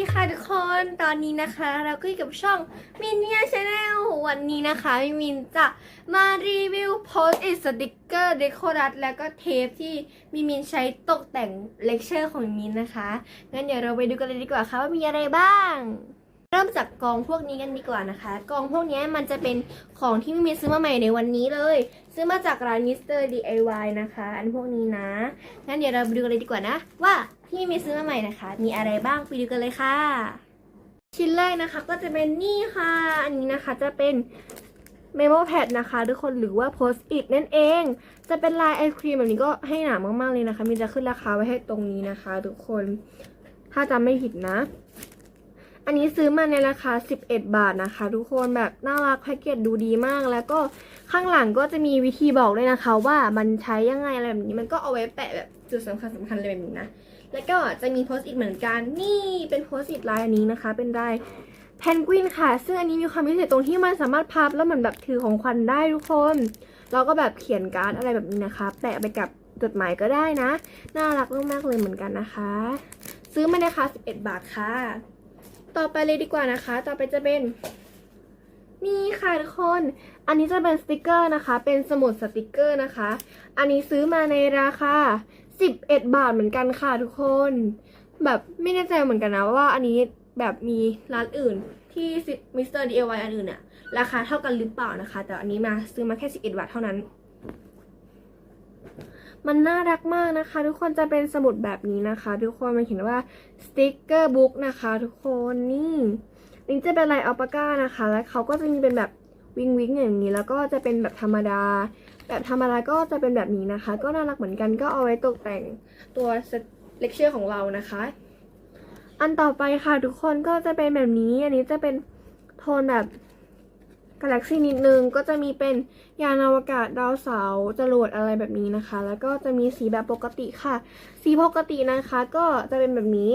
ดีค่ะทุกคน ตอนนี้นะคะ เราก็อยู่กับช่องมินเนียชาแนลวันนี้นะคะมิมินจะมารีวิวโพสต์อิสติกเกอร์เดคอรัสแล้วก็เทปที่มิมินใช้ตกแต่งเลคเชอร์ของมินนะคะ งั้นเดี๋ยวเราไปดูกันเลยดีกว่าค่ะว่ามีอะไรบ้าง เริ่มจากกองพวกนี้กันดีกว่านะคะ กองพวกนี้มันจะเป็นของที่มิมินซื้อมาใหม่ในวันนี้เลย ซื้อมาจากร้าน Mr. DIY นะคะ อันพวกนี้นะ งั้นเดี๋ยวเราไปดูกันเลยดีกว่านะว่า ที่มิมินซื้อมาใหม่นะคะ มีอะไรบ้างไปดูกันเลยค่ะ ชิ้นแรกนะคะก็จะเป็นนี่ค่ะ อันนี้นะคะจะเป็นเมโมแพดนะคะทุกคนหรือว่า post it นั่นเอง จะเป็นลายไอศครีมแบบนี้ก็ให้หนามากๆเลยนะคะ มีจะขึ้นราคาไว้ให้ตรงนี้นะคะ ทุกคนถ้าจำไม่ผิดนะ อันนี้ซื้อมาในราคา 11 บาทนะคะ ทุกคนแบบน่ารักแพ็กเกจดูดีมาก แล้วก็ข้างหลังก็จะมีวิธีบอกด้วยนะคะ ว่ามันใช้ยังไงอะไรแบบนี้มันก็เอาไว้แปะแบบจุดสำคัญสำคัญอะไรแบบนี้นะ แล้วก็จะมีโพสต์อิทเหมือนกัน นี่เป็นโพสต์อิทลายอันนี้นะคะ เป็นลายแพนกวินค่ะ ซึ่งอันนี้มีความพิเศษตรงที่มันสามารถพับแล้วเหมือนแบบถือของขวัญได้ทุกคนแล้วก็แบบเขียนการ์ดอะไรแบบนี้นะคะ แปะไปกับจดหมายก็ได้นะ น่ารักมากๆเลยเหมือนกันนะคะ ซื้อมาในราคา11 บาทค่ะ ต่อไปเลยดีกว่านะคะ ต่อไปจะเป็น นี่ค่ะทุกคน อันนี้จะเป็นสติกเกอร์นะคะ เป็นสมุดสติกเกอร์นะคะ อันนี้ซื้อมาในราคา 11บาทเหมือนกันค่ะทุกคน แบบไม่แน่ใจเหมือนกันนะว่าอันนี้แบบมีร้านอื่นที่มิสเตอร์ดีเอวอันอื่นเนี่ยราคาเท่ากันหรือเปล่านะคะ แต่อันนี้มาซื้อมาแค่11บาทเท่านั้น มันน่ารักมากนะคะ ทุกคนจะเป็นสมุดแบบนี้นะคะ ทุกคนมันเขียนว่าสติกเกอร์บุ๊กนะคะ ทุกคนนี่นี่จะเป็นลายอัลปาก้านะคะ แล้วเขาก็จะมีเป็นแบบวิงวิงอย่างนี้ แล้วก็จะเป็นแบบธรรมดา แบบธรรมดาก็จะเป็นแบบนี้นะคะ ก็น่ารักเหมือนกันก็เอาไว้ตกแต่งตัวเลคเชอร์ของเรานะคะ อันต่อไปค่ะทุกคนก็จะเป็นแบบนี้ อันนี้จะเป็นโทนแบบกาแล็กซี่นิดนึงก็จะมีเป็นยานอวกาศดาวเสาร์จรวดอะไรแบบนี้นะคะ แล้วก็จะมีสีแบบปกติค่ะ สีปกตินะคะ ก็จะเป็นแบบนี้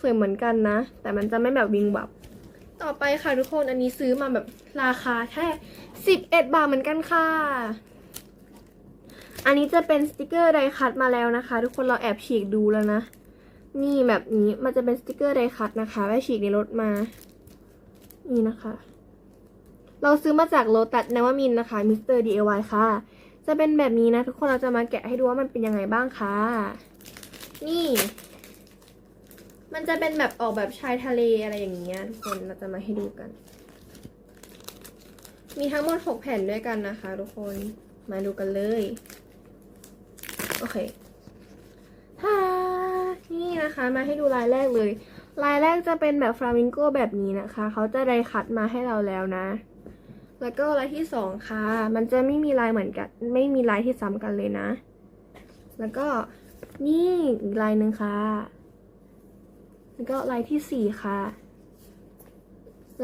สวยเหมือนกันนะ แต่มันจะไม่แบบวิงแบบต่อไปค่ะทุกคนอันนี้ซื้อมาแบบราคาแค่11 บาทเหมือนกันค่ะ อันนี้จะเป็นสติกเกอร์ไดคัตมาแล้วนะคะ ทุกคนเราแอบฉีกดูแล้วนะ นี่แบบนี้มันจะเป็นสติกเกอร์ไดคัตนะคะไว้ฉีกในรถมา นี่นะคะ เราซื้อมาจากโลตัสนวมินนะคะมิสเตอร์ดีเอวค่ะ จะเป็นแบบนี้นะ ทุกคนเราจะมาแกะให้ดูว่ามันเป็นยังไงบ้างค่ะ นี่ มันจะเป็นแบบออกแบบชายทะเลอะไรอย่างเงี้ยทุกคนเราจะมาให้ดูกัน มีทั้งหมด 6 แผ่นด้วยกันนะคะ ทุกคนมาดูกันเลย โอเคฮ่านี่นะคะมาให้ดูลายแรกเลย ลายแรกจะเป็นแบบฟลามิงโกแบบนี้นะคะ เขาจะได้คัดมาให้เราแล้วนะ แล้วก็ลายที่สองค่ะ มันจะไม่มีลายเหมือนกัน ไม่มีลายที่ซ้ำกันเลยนะ แล้วก็นี่อีกลายหนึ่งค่ะ แล้วก็ลายที่สี่ค่ะ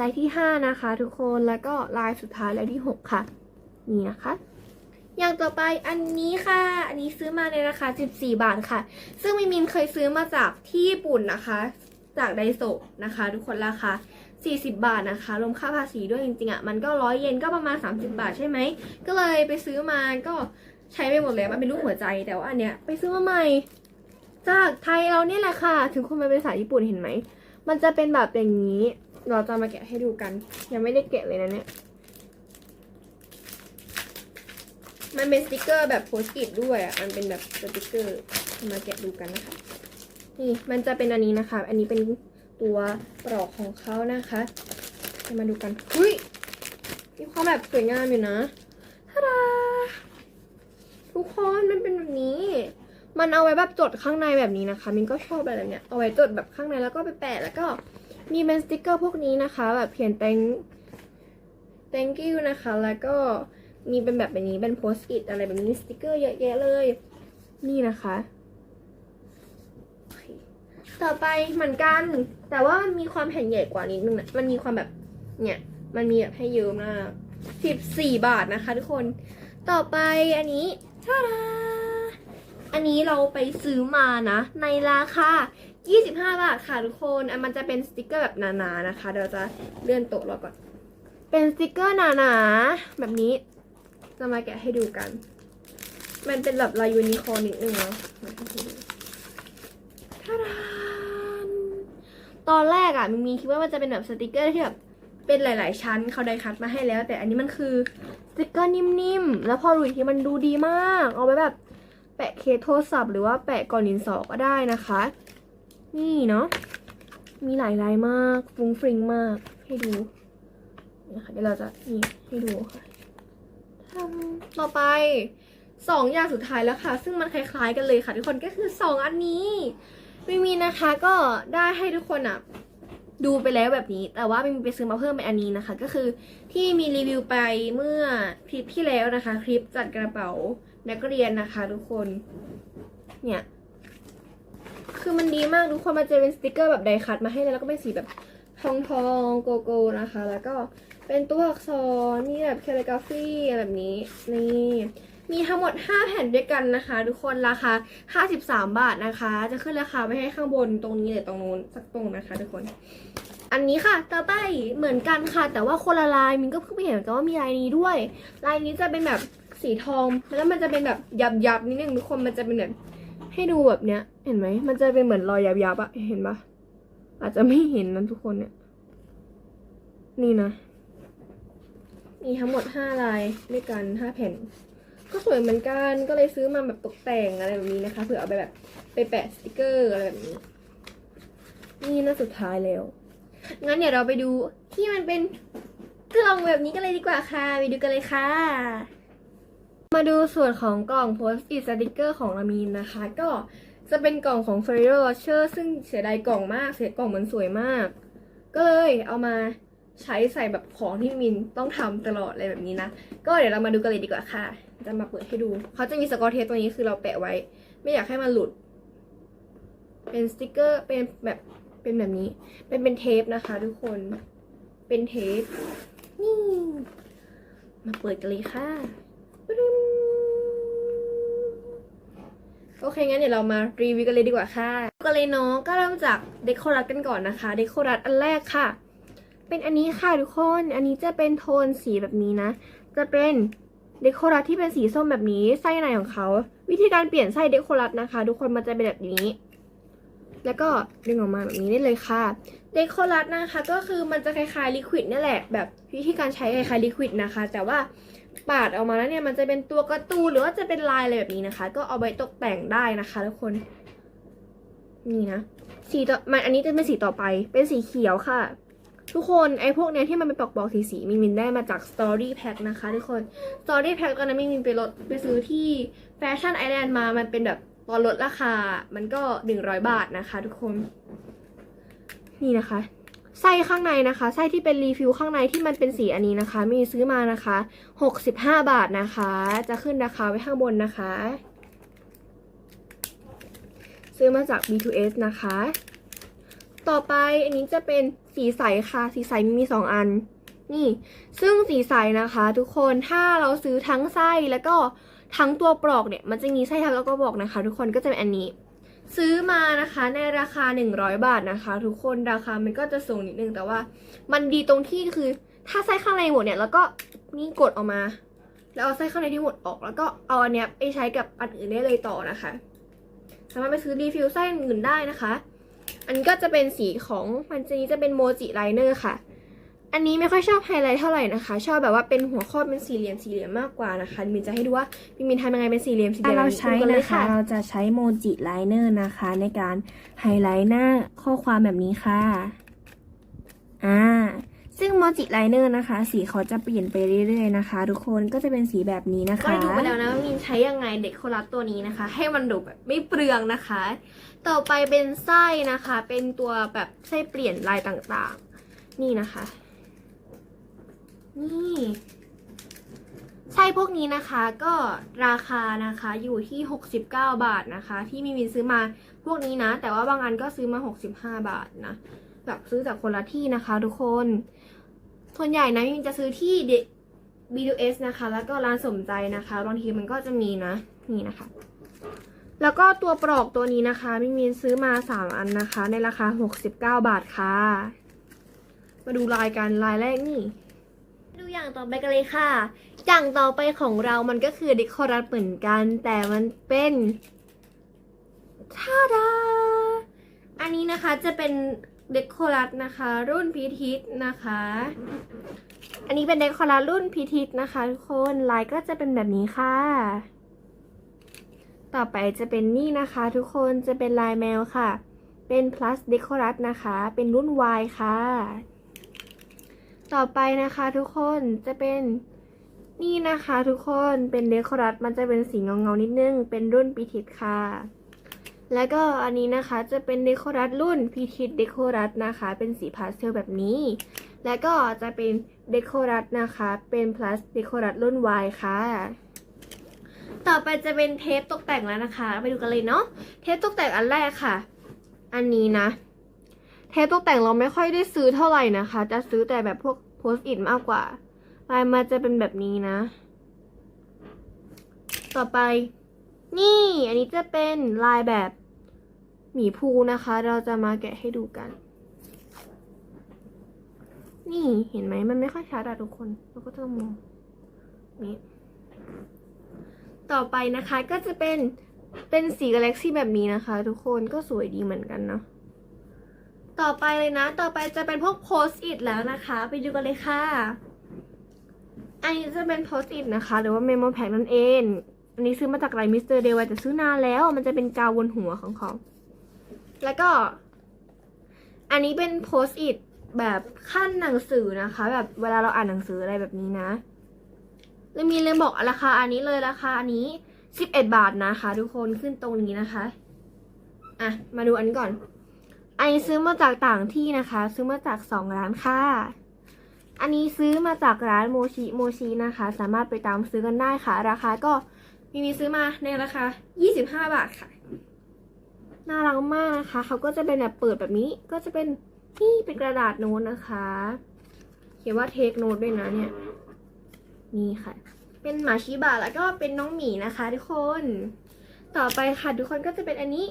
ลายที่ห้านะคะ ทุกคน แล้วก็ลายสุดท้ายลายที่หกค่ะ นี่นะคะ อย่างต่อไปอันนี้ค่ะ อันนี้ซื้อมาในราคา 14 บาทค่ะ ซึ่งมิมินเคยซื้อมาจากที่ญี่ปุ่นนะคะ จากไดโซะนะคะ ทุกคนราคา 40 บาทนะคะ รวมค่าภาษีด้วยจริงๆอะ มันก็ร้อยเยนก็ประมาณ 30 บาทใช่ไหม ก็เลยไปซื้อมาก็ใช้ไปหมดเลยมันเป็นรูปหัวใจแต่ว่าอันเนี้ยไปซื้อมาใหม่ จากไทยเราเนี่ยแหละค่ะ ถึงคนมันเป็นภาษาญี่ปุ่นเห็นไหม มันจะเป็นแบบอย่างนี้ เราจะมาแกะให้ดูกัน ยังไม่ได้แกะเลยนะเนี่ย มันเป็นสติกเกอร์แบบโพสต์อิทด้วยอะ มันเป็นแบบสติกเกอร์มาแกะดูกันนะคะ นี่มันจะเป็นอันนี้นะคะ อันนี้เป็นตัวปลอกของเขานะคะจะมาดูกันอุ้ยมีความแบบสวยงามอยู่นะทาดาทุกคนมันเป็นแบบนี้ มันเอาไว้แบบจดข้างในแบบนี้นะคะ มินก็ชอบแบบเนี้ย เอาไว้จดแบบข้างในแล้วก็ไปแปะแล้วก็มีเป็นสติกเกอร์พวกนี้นะคะ แบบเขียน thank thank you นะคะ แล้วก็ มีเป็นแบบแบบนี้เป็นโพสต์อิทอะไรแบบนี้สติกเกอร์เยอะแยะเลย นี่นะคะ ต่อไปเหมือนกัน แต่ว่ามันมีความแผ่นใหญ่กว่านิดนึงนะมันมีความแบบเนี่ยมันมีแบบให้เยอะมากสิบสี่บาทนะคะ ทุกคนต่อไปอันนี้ท่าดาอันนี้เราไปซื้อมานะ ในราคา25 บาทค่ะทุกคนอันมันจะเป็นสติกเกอร์แบบหนาๆนะคะ เดี๋ยวจะเลื่อนโต๊ะเราก่อน เป็นสติกเกอร์หนาๆแบบนี้ จะมาแกะให้ดูกัน มันเป็นแบบลายยูนิคอร์นนิดนึงเนาะมาให้ดูท่าดาตอนแรกอะมินมีคิดว่ามันจะเป็นแบบสติกเกอร์ที่แบบเป็นหลาย ๆ ชั้นเขาได้คัดมาให้แล้ว แต่อันนี้มันคือสติกเกอร์นิ่ม ๆ แล้วพอดูอีกทีมันดูดีมาก เอาไว้แบบแปะเคสโทรศัพท์หรือว่าแปะก่อนดินสอก็ได้นะคะ นี่เนาะมีหลายลายมากฟุ้งฟริ้งมากให้ดูนะคะเดี๋ยวเราจะนี่ให้ดูค่ะ ทำต่อไปสองอย่างสุดท้ายแล้วค่ะ ซึ่งมันคล้ายๆกันเลยค่ะทุกคนก็คือสองอันนี้มิมีนะคะก็ได้ให้ทุกคนอะดูไปแล้วแบบนี้ แต่ว่ามิมีไปซื้อมาเพิ่มเป็นอันนี้นะคะ ก็คือที่มีรีวิวไปเมื่อคลิปที่แล้วนะคะ คลิปจัดกระเป๋านักเรียนนะคะทุกคน เนี่ยคือมันดีมากทุกคนมันจะเป็นสติกเกอร์แบบไดคัตมาให้เลยแล้วก็เป็นสีแบบทองทองโกโก้นะคะ แล้วก็ เป็นตัวอักษร มีแบบแคลิกราฟีอะไรแบบนี้ นี่ มีทั้งหมด 5 แผ่นด้วยกันนะคะ ทุกคน ราคา 53 บาทนะคะ จะขึ้นราคาไว้ให้ข้างบนตรงนี้หรือตรงนู้นสักตรงนะคะทุกคน อันนี้ค่ะ ต่อไปเหมือนกันค่ะ แต่ว่าคนละลายมินก็เพิ่งไปเห็นเหมือนกันว่ามีลายนี้ด้วย ลายนี้จะเป็นแบบสีทอง แล้วมันจะเป็นแบบยับยับๆนิดนึงทุกคน มันจะเป็นแบบให้ดูแบบเนี้ย เห็นไหม มันจะเป็นเหมือนรอยยับยับๆอะเห็นปะอาจจะไม่เห็นนะทุกคนเนี่ย นี่นะ มีทั้งหมดห้าลายด้วยกันห้าแผ่น ก็สวยเหมือนกัน ก็เลยซื้อมาแบบตกแต่งอะไรแบบนี้นะคะเผื่อเอาไปแบบไปแปะสติกเกอร์อะไรแบบนี้ นี่น่าสุดท้ายแล้ว งั้นเดี๋ยวเราไปดูที่มันเป็นกล่องแบบนี้กันเลยดีกว่าค่ะ ไปดูกันเลยค่ะ มาดูส่วนของกล่องโพสต์อิสติกเกอร์ของลามีนนะคะ ก็จะเป็นกล่องของ f e r r e r Rocher ซึ่งเสียดายกล่องมาก เสียกล่องมันสวยมาก ก็เลยเอามา ใช้ใส่แบบของที่มินต้องทำตลอดอะไรแบบนี้นะ ก็เดี๋ยวเรามาดูกันเลยดีกว่าค่ะ จะมาเปิดให้ดู เขาจะมีสกอตเทปตัวนี้คือเราแปะไว้ ไม่อยากให้มันหลุด เป็นสติกเกอร์ เป็นแบบ เป็นแบบนี้ เป็นเป็นเทปนะคะทุกคน เป็นเทป นี่ มาเปิดกันเลยค่ะโอเค งั้นเดี๋ยวเรามารีวิวกันเลยดีกว่าค่ะกันเลยเนาะ ก็เริ่มจากเดคอรัสกันก่อนนะคะ เดคอรัสอันแรกค่ะ เป็นอันนี้ค่ะทุกคน อันนี้จะเป็นโทนสีแบบนี้นะ จะเป็นเดครัสที่เป็นสีส้มแบบนี้ ไส้ในของเขา วิธีการเปลี่ยนไส้เดโครัสนะคะ ทุกคนมันจะเป็นแบบนี้ แล้วก็ดึงออกมาแบบนี้ได้เลยค่ะ เดโครัสนะคะ ก็คือมันจะคล้ายๆลิควิดนี่แหละ แบบวิธีการใช้คล้ายๆลิควิดนะคะ แต่ว่าปาดออกมาแล้วเนี่ยมันจะเป็นตัวกร์ตูหรือว่าจะเป็นลายอะไรแบบนี้นะคะ ก็เอาไปตกแต่งได้นะคะ ทุกคน นี่นะ สีต่อมันอันนี้จะเป็นสีต่อไป เป็นสีเขียวค่ะ ทุกคนไอ้พวกเนี้ยที่มันเป็นปอกๆสีสีมินมินได้มาจาก Story Pack นะคะ ทุกคน Story Pack ตอนนั้นมินมินไปลดไปซื้อที่ Fashion Island มา มันเป็นแบบตอนลดราคา มันก็ 100 บาทนะคะ ทุกคน นี่นะคะ ไส้ข้างในนะคะ ไส้ที่เป็นรีฟิลข้างในที่มันเป็นสีอันนี้นะคะ มีซื้อมานะคะ 65 บาทนะคะ จะขึ้นราคาไว้ข้างบนนะคะ ซื้อมาจาก B2S นะคะ ต่อไปอันนี้จะเป็นสีใสค่ะ สีใสมีสองอัน นี่ ซึ่งสีใสนะคะ ทุกคนถ้าเราซื้อทั้งไส้แล้วก็ทั้งตัวปลอกเนี่ย มันจะมีไส้ทั้งแล้วก็บอกนะคะ ทุกคนก็จะเป็นอันนี้ ซื้อมานะคะในราคา 100 บาทนะคะ ทุกคนราคามันก็จะสูงนิดนึงแต่ว่า มันดีตรงที่คือถ้าไส้ข้างในหมดเนี่ยแล้วก็นี่กดออกมา แล้วเอาไส้ข้างในที่หมดออก แล้วก็เอาอันเนี้ยไปใช้กับอันอื่นได้เลยต่อนะคะ สามารถไปซื้อรีฟิลไส้อื่นได้นะคะ อันนี้ก็จะเป็นสีของมันจะนี้จะเป็นโมจิไลเนอร์ค่ะ อันนี้ไม่ค่อยชอบไฮไลท์เท่าไหร่นะคะ ชอบแบบว่าเป็นหัวข้อเป็นสี่เหลี่ยมสี่เหลี่ยมมากกว่านะคะมินจะให้ดูว่ามินมินทำยังไงเป็นสี่เหลี่ยมสี่เหลี่ถ้ายมเราใช้ดูกัลยนะคะ เราจะใช้โมจิไลเนอร์นะคะ ในการไฮไลท์หน้าข้อความแบบนี้ค่ะอ่าซึ่งโมจิไลเนอร์นะคะ สีเขาจะเปลี่ยนไปเรื่อยๆนะคะ ทุกคนก็จะเป็นสีแบบนี้นะก็คะได้ดูไปแล้วนะว่ามินใช้ยังไงเด็กโคลัสตัวนี้นะคะ ให้มันดูแบบไม่เปลืองนะคะ ต่อไปเป็นไส้นะคะ เป็นตัวแบบไส้เปลี่ยนลายต่างๆ นี่นะคะ นี่ไส้พวกนี้นะคะก็ราคานะคะอยู่ที่ 69 บาทนะคะ ที่มิมินซื้อมาพวกนี้นะ แต่ว่าบางอันก็ซื้อมา 65 บาทนะแบบซื้อจากคนละที่นะคะ ทุกคนส่วนใหญ่นะมิมินจะซื้อที่ B2S นะคะ แล้วก็ร้านสมใจนะคะบางทีมันก็จะมีนะ นี่นะคะ แล้วก็ตัวปลอกตัวนี้นะคะมิมินซื้อมา 3 อันนะคะ ในราคา 69 บาทค่ะ มาดูลายกันลายแรกนี่ดูอย่างต่อไปกันเลยค่ะ อย่างต่อไปของเรามันก็คือเดคอรัสเหมือนกัน แต่มันเป็นท่าดา อันนี้นะคะจะเป็นเดคอรัสนะคะ รุ่นพีทิสนะคะ อันนี้เป็นเดคอรัสรุ่นพีทิสนะคะทุกคนลายก็จะเป็นแบบนี้ค่ะ ต่อไปจะเป็นนี่นะคะทุกคนจะเป็นลายแมวค่ะ เป็น plus decorat นะคะ เป็นรุ่น Y ค่ะ ต่อไปนะคะทุกคนจะเป็นนี่นะคะทุกคนเป็นเดคอรัสมันจะเป็นสีเงาเงานิดนึง เป็นรุ่นพีทิตค่ะ แล้วก็อันนี้นะคะจะเป็นเดคอรัสรุ่นพีทิตเดคอรัสนะคะ เป็นสีพาสเทลแบบนี้ แล้วก็จะเป็นเดคอรัสนะคะ เป็น plus เดคอรัสรุ่น Y ค่ะ ต่อไปจะเป็นเทปตกแต่งแล้วนะคะ ไปดูกันเลยเนาะ เทปตกแต่งอันแรกค่ะ อันนี้นะ เทปตกแต่งเราไม่ค่อยได้ซื้อเท่าไหร่นะคะ จะซื้อแต่แบบพวกโพสต์อิทมากกว่า ลายมาจะเป็นแบบนี้นะ ต่อไป นี่ อันนี้จะเป็นลายแบบหมีภูนะคะ เราจะมาแกะให้ดูกัน นี่เห็นไหมมันไม่ค่อยชัดอะทุกคน เราก็ต้องมองนี่ ต่อไปนะคะก็จะเป็นเป็นสีกาแล็กซี่แบบนี้นะคะ ทุกคนก็สวยดีเหมือนกันเนาะต่อไปเลยนะ ต่อไปจะเป็นพวกโพสต์อิทแล้วนะคะ ไปดูกันเลยค่ะ อันนี้จะเป็นโพสต์อิทนะคะ หรือว่าเมมโมแพ็กนั่นเอง อันนี้ซื้อมาจากไลน์มิสเตอร์เดวแต่ซื้อนานแล้ว มันจะเป็นกาวบนหัวของเขา แล้วก็ อันนี้เป็นโพสต์อิทแบบขั้นหนังสือนะคะ แบบเวลาเราอ่านหนังสืออะไรแบบนี้นะ แล้วมีเลยบอกราคาอันนี้เลยราคาอันนี้สิบเอ็ดบาทนะคะ ทุกคนขึ้นตรงนี้นะคะ อะ มาดูอันนี้ก่อน อันนี้ซื้อมาจากต่างที่นะคะ ซื้อมาจากสองร้านค่ะ อันนี้ซื้อมาจากร้านโมชิโมชินะคะ สามารถไปตามซื้อกันได้ค่ะ ราคาก็มีมีซื้อมาในราคา25บาทค่ะ น่ารักมากนะคะ เขาก็จะเป็นแบบเปิดแบบนี้ ก็จะเป็นนี่เป็นกระดาษโน้ตนะคะ เขียนว่าเทคโน้ตด้วยนะเนี่ย นี่ค่ะ เป็นหมาชิบะแล้วก็เป็นน้องหมีนะคะทุกคน ต่อไปค่ะทุกคนก็จะเป็นอันนี้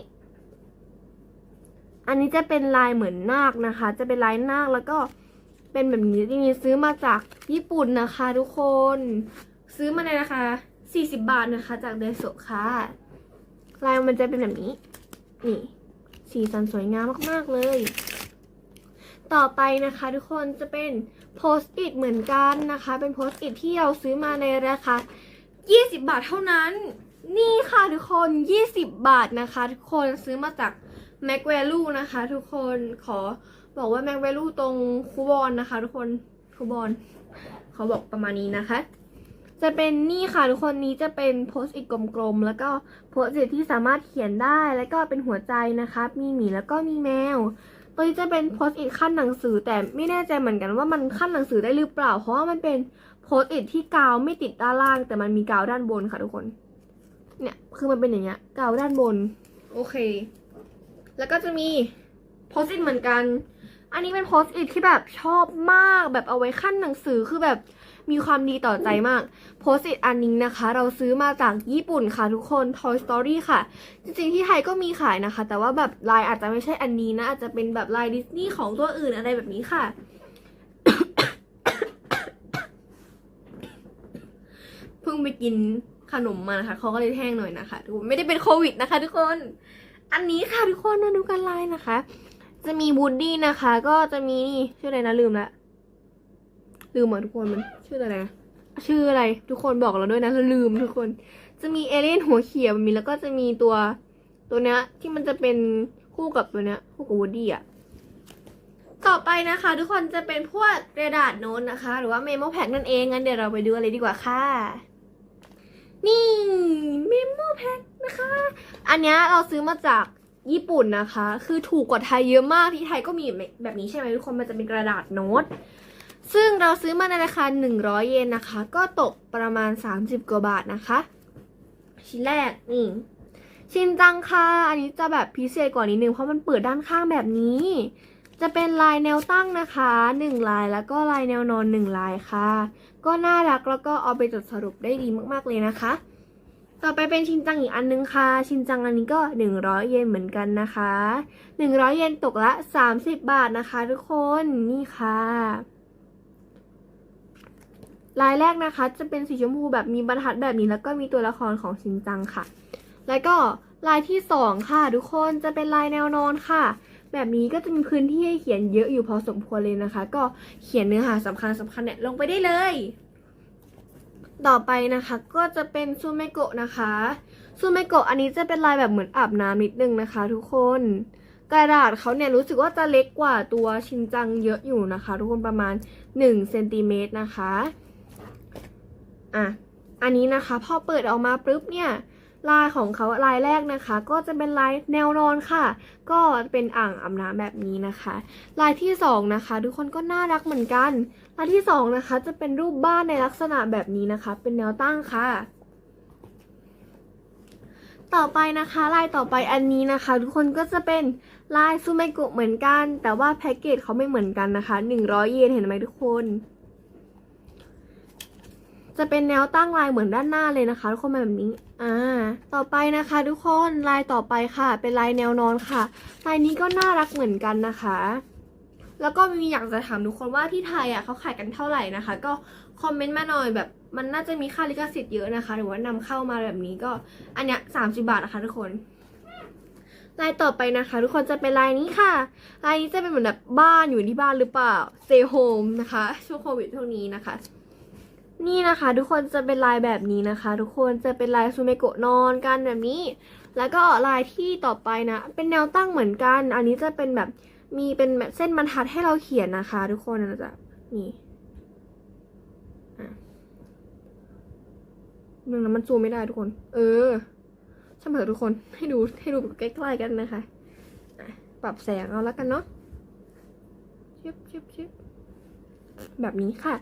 อันนี้จะเป็นลายเหมือนนาคนะคะ จะเป็นลายนาคแล้วก็เป็นแบบนี้ที่มีซื้อมาจากญี่ปุ่นนะคะ ทุกคน ซื้อมาในราคา40 บาทนะคะ จากเดโซค่ะลายมันจะเป็นแบบนี้ นี่ สีสันสวยงามมากๆเลย ต่อไปนะคะทุกคนจะเป็นโพสต์อิทเหมือนกันนะคะ เป็นโพสต์อิทที่เราซื้อมาในราคา 20 บาทเท่านั้น นี่ค่ะทุกคน 20 บาทนะคะ ทุกคนซื้อมาจาก Mac Value นะคะ ทุกคนขอบอกว่า Mac Value ตรงคูบอนนะคะ ทุกคนคูบอนเขาบอกประมาณนี้นะคะ จะเป็นนี่ค่ะทุกคนนี้จะเป็นโพสต์อิทกลมๆแล้วก็โพสต์อิทที่สามารถเขียนได้แล้วก็เป็นหัวใจนะคะ มีหมีแล้วก็มีแมว ตัวนี้จะเป็นโพสต์อิทขั้นหนังสือ แต่ไม่แน่ใจเหมือนกันว่ามันขั้นหนังสือได้หรือเปล่า เพราะว่ามันเป็นโพสต์อิทที่กาวไม่ติดด้านล่าง แต่มันมีกาวด้านบนค่ะทุกคน เนี่ยคือมันเป็นอย่างเงี้ยกาวด้านบน โอเค แล้วก็จะมีโพสต์อิทเหมือนกัน อันนี้เป็นโพสต์อิทที่แบบชอบมากแบบเอาไว้ขั้นหนังสือคือแบบ มีความดีต่อใจมาก โพสต์อิทอันนี้นะคะ เราซื้อมาจากญี่ปุ่นค่ะทุกคน Toy Story ค่ะ จริงๆที่ไทยก็มีขายนะคะ แต่ว่าแบบลายอาจจะไม่ใช่อันนี้นะ อาจจะเป็นแบบลายดิสนีย์ของตัวอื่นอะไรแบบนี้ค่ะ เพิ่งไปกินขนมมานะคะเขาก็เลยแห้งหน่อยนะคะทุกคนไม่ได้เป็นโควิดนะคะ ทุกคน อันนี้ค่ะทุกคนมาดูกันลายนะคะ จะมีบูดดี้นะคะ ก็จะมีนี่ชื่ออะไรนะลืมละ ลืมเหมือนทุกคนมันชื่ออะไรนะชื่ออะไร ทุกคนบอกเราด้วยนะเราลืมทุกคน จะมีเอเลี่ยนหัวเขียวมีแล้วก็จะมีตัวตัวเนี้ยที่มันจะเป็นคู่กับตัวเนี้ยคู่กับวูดดี้อะต่อไปนะคะ ทุกคนจะเป็นพวกกระดาษโน้ตนะคะ หรือว่าเมมโมแพ็กนั่นเองงั้นเดี๋ยวเราไปดูอะไรดีกว่าค่ะ นี่เมมโมแพ็กนะคะ อันนี้เราซื้อมาจากญี่ปุ่นนะคะ คือถูกกว่าไทยเยอะมากที่ไทยก็มีแบบนี้ใช่ไหมทุกคนมันจะเป็นกระดาษโน้ต ซึ่งเราซื้อมาในราคา 100 เยนนะคะ ก็ตกประมาณ 30 กว่าบาทนะคะ ชิ้นแรกนี่ชินจังค่ะ อันนี้จะแบบพิเศษกว่านิดนึงเพราะมันเปิดด้านข้างแบบนี้ จะเป็นลายแนวตั้งนะคะ1ลายแล้วก็ลายแนวนอน1ลายค่ะ ก็น่ารักแล้วก็เอาไปจดสรุปได้ดีมากๆเลยนะคะ ต่อไปเป็นชินจังอีกอันนึงค่ะ ชินจังอันนี้ก็ 100 เยนเหมือนกันนะคะ 100 เยนตกละ 30 บาทนะคะ ทุกคนนี่ค่ะ ลายแรกนะคะ จะเป็นสีชมพูแบบมีบรรทัดแบบนี้ แล้วก็มีตัวละครของชินจังค่ะ แล้วก็ลายที่สองค่ะ ทุกคนจะเป็นลายแนวนอนค่ะ แบบนี้ก็จะมีพื้นที่ให้เขียนเยอะอยู่พอสมควรเลยนะคะ ก็เขียนเนื้อหาสำคัญสำคัญเนี่ยลงไปได้เลย ต่อไปนะคะก็จะเป็นซูเมโกะนะคะซูเมโกะอันนี้จะเป็นลายแบบเหมือนอาบน้ำนิดนึงนะคะ ทุกคนกระดาษเขาเนี่ยรู้สึกว่าจะเล็กกว่าตัวชินจังเยอะอยู่นะคะ ทุกคนประมาณ1เซนติเมตรนะคะ อะอันนี้นะคะพอเปิดออกมาปุ๊บเนี่ยลายของเขาลายแรกนะคะ ก็จะเป็นลายแนวนอนค่ะ ก็เป็นอ่างอาบน้ำแบบนี้นะคะ ลายที่สองนะคะทุกคนก็น่ารักเหมือนกัน ลายที่สองนะคะ จะเป็นรูปบ้านในลักษณะแบบนี้นะคะ เป็นแนวตั้งค่ะ ต่อไปนะคะ ลายต่อไปอันนี้นะคะ ทุกคนก็จะเป็นลายซูเมโกะเหมือนกัน แต่ว่าแพ็กเกจเขาไม่เหมือนกันนะคะ 100 เยนเห็นไหมทุกคน จะเป็นแนวตั้งลายเหมือนด้านหน้าเลยนะคะทุกคนแบบนี้อ่าต่อไปนะคะ ทุกคนลายต่อไปค่ะ เป็นลายแนวนอนค่ะลายนี้ก็น่ารักเหมือนกันนะคะ แล้วก็มีอยากจะถามทุกคนว่าที่ไทยอะเขาขายกันเท่าไหร่นะคะ ก็คอมเมนต์มาหน่อยแบบมันน่าจะมีค่าลิขสิทธิ์เยอะนะคะ หรือว่านำเข้ามาแบบนี้ก็อันเนี้ยสามสิบาทนะคะทุกคนลายต่อไปนะคะ ทุกคนจะเป็นลายนี้ค่ะลายนี้จะเป็นเหมือนแบบบ้านอยู่ที่บ้านหรือเปล่า stay home นะคะช่วงโควิดช่วงนี้นะคะ นี่นะคะ ทุกคนจะเป็นลายแบบนี้นะคะ ทุกคนจะเป็นลายซูเมโกะนอนกันแบบนี้ แล้วก็ลายที่ต่อไปนะ เป็นแนวตั้งเหมือนกัน อันนี้จะเป็นแบบมีเป็นแบบเส้นบรรทัดให้เราเขียนนะคะ ทุกคนนะจ๊ะนี่หนึ่งนะมันซูมไม่ได้ทุกคน เออช่างเถอะทุกคนให้ดูให้ดูใกล้ๆกันนะคะอะปรับแสงเอาแล้วกันเนาะชิบชิบชิบแบบนี้ค่ะ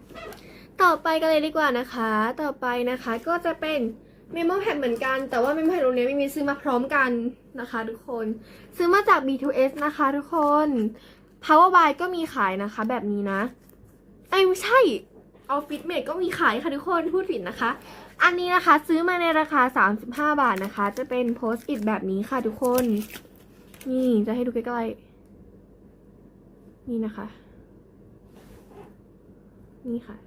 ต่อไปกันเลยดีกว่านะคะ ต่อไปนะคะก็จะเป็นเมมโมแพดเหมือนกัน แต่ว่าเมมโมแพดตรงนี้ไม่มีซื้อมาพร้อมกันนะคะทุกคน ซื้อมาจาก B2S นะคะทุกคน Power by ก็มีขายนะคะแบบนี้นะไอ้ไม่ใช่ Office Mate ก็มีขายค่ะทุกคนพูดผิดนะคะ อันนี้นะคะซื้อมาในราคา 35 บาทนะคะ จะเป็น Post it แบบนี้ค่ะทุกคน นี่จะให้ดูใกล้ๆ นี่นะคะ นี่ค่ะ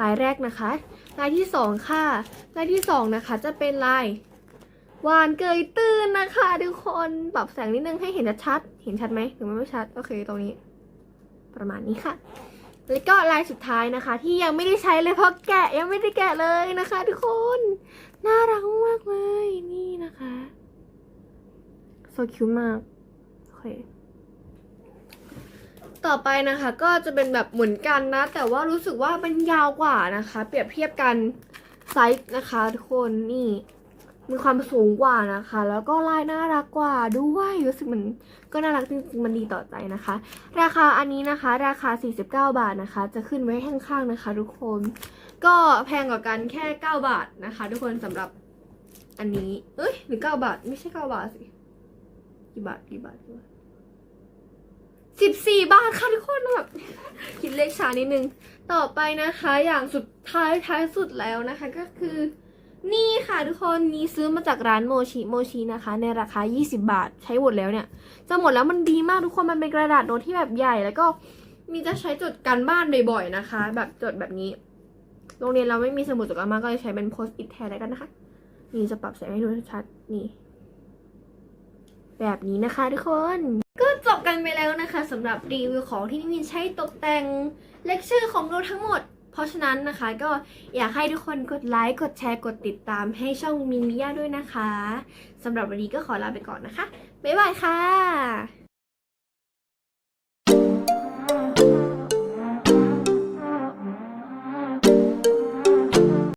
ลายแรกนะคะ ลายที่สองค่ะ ลายที่สองนะคะจะเป็นลายหวานเกยตื้นนะคะทุกคนปรับแสงนิดนึงให้เห็นชัด เห็นชัดไหมหรือไม่ชัด โอเคตรงนี้ ประมาณนี้ค่ะ แล้วก็ลายสุดท้ายนะคะ ที่ยังไม่ได้ใช้เลยเพราะแกะยังไม่ได้แกะเลยนะคะ ทุกคน น่ารักมากเลยนี่นะคะ so cute มากโอเค ต่อไปนะคะก็จะเป็นแบบเหมือนกันนะ แต่ว่ารู้สึกว่ามันยาวกว่านะคะ เปรียบเทียบกันไซส์นะคะทุกคนนี่มีความสูงกว่านะคะ แล้วก็ลายน่ารักกว่าด้วยรู้สึกมันก็น่ารักจริงๆมันดีต่อใจนะคะ ราคาอันนี้นะคะ ราคา 49 บาทนะคะ จะขึ้นไว้ข้างๆนะคะ ทุกคน ก็แพงกว่ากันแค่ 9 บาทนะคะ ทุกคนสำหรับอันนี้เอ้ยหรือ 9 บาท ไม่ใช่ 9 บาทสิกี่บาทกี่บาทกี่บาท สิบสี่บาทค่ะทุกคนแบบคิดเลขช้านิดนึง ต่อไปนะคะอย่างสุดท้ายท้ายสุดแล้วนะคะก็คือ นี่ค่ะทุกคนนี่ซื้อมาจากร้านโมชิโมชินะคะ ในราคา 20 บาทใช้หมดแล้วเนี่ย จะหมดแล้วมันดีมากทุกคนมันเป็นกระดาษโน้ตที่แบบใหญ่ แล้วก็มีจะใช้จดการบ้านบ่อยๆนะคะ แบบจดแบบนี้ โรงเรียนเราไม่มีสมุดจดการบ้านก็เลยใช้เป็นโพสต์อิทแทนแล้วกันนะคะ นี่จะปรับแสงให้ดูชัดๆนี่ แบบนี้นะคะทุกคน กันไปแล้วนะคะสำหรับรีวิวของที่นิมินใช้ตกแต่งเลคเชอร์ของเราทั้งหมด เพราะฉะนั้นนะคะก็อยากให้ทุกคนกดไลค์ กดแชร์ กดติดตามให้ช่องมินมิยาด้วยนะคะสำหรับวันนี้ก็ขอลาไปก่อนนะคะ บ๊ายบายค่ะ